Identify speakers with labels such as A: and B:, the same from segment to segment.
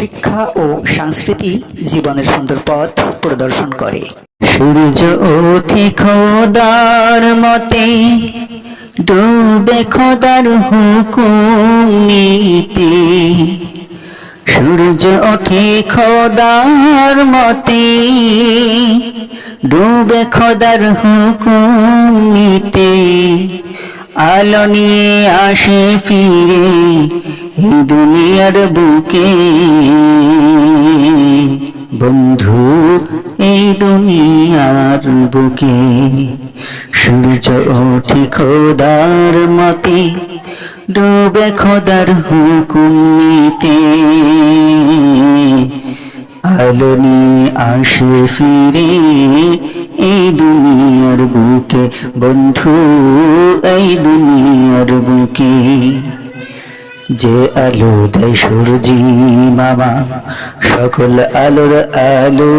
A: শিক্ষা ও সংস্কৃতি জীবনের সুন্দর পথ প্রদর্শন করে।
B: সূর্য ওঠে খোদার মতে, ডুবে খোদার হুকুম নিতে। সূর্য ওঠে খোদার মতে, ডুবে খোদার হুকুম নিতে। আলো নিয়ে আসে ফিরে এই দুনিয়ার বুকে। বন্ধু, এই দুনিয়ার বুকে। সূর্য ওঠে খোদার মতে, ডুবে খোদার হুকুম নিতে। আলো নিয়ে আসে ফিরে এই দুনিয়ার বুকে। বন্ধু, এই দুনিয়ার বুকে। যে আলো দেয় সূর্যি মামা, সকল আলোর আলো।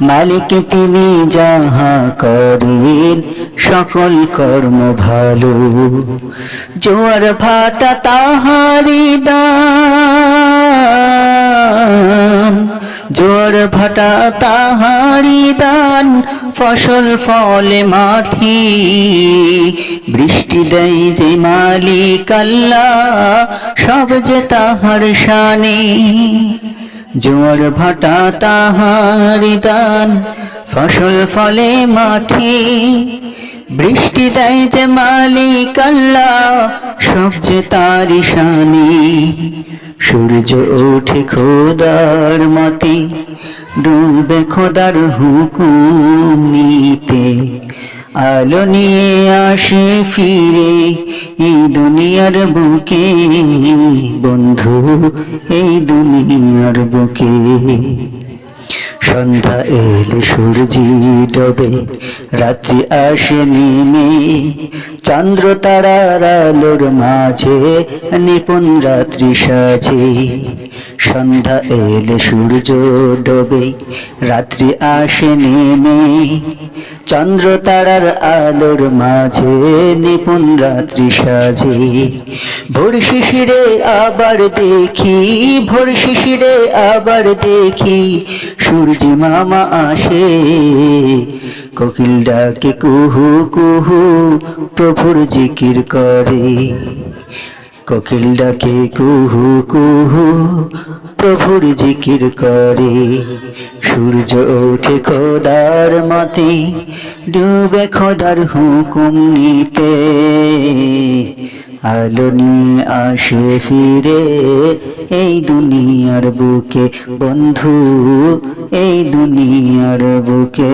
B: মালিক তিনি যাহা করেন, সকল কর্ম ভালো। জোয়ার ভাটা তাহারি দান জোয়ার ভাটা তাহারি দান, ফসল ফলে মাঠি। বৃষ্টি দেয় যে মালিক আল্লাহ, সব যে তাহার শানে। জোয়ার ভাটা তাহারি দান, ফসল ফলে মাঠে। বৃষ্টি দেয় যে মালিক আল্লাহ, সব যে তারি শানে। সূর্য ওঠে খোদার মতে, ডুবে খোদার হুকুম নিতে। আলো নিয়ে আসে ফিরে এই দুনিয়ার বুকে। বন্ধু, এই দুনিয়ার বুকে। সন্ধ্যা এলে সূর্যি ডবে, রাত্রি আসে নেমে। চন্দ্র তারার আলোর মাঝে নিপুণ রাত্রি সাজে। সন্ধ্যা এলে সূর্য ডবে, রাত্রি আসে নেমে। চন্দ্র তারার আলোর মাঝে নিপুণ রাত্রি সাজে। ভোর শিশিরে আবার দেখি, ভোর শিশিরে আবার দেখি সূর্যি মামা আসে। কোকিল ডাকে কুহু কুহু, প্রভুর জিকির করে। কোকিল ডাকে কুহু কুহু, প্রভুর জিকির করে। সূর্য ওঠে খোদার মতে, ডুবে খোদার হুকুম নিতে। আলো নিয়ে আসে ফিরে। এই দুনিয়ার বুকে বন্ধু এই দুনিয়ার বুকে।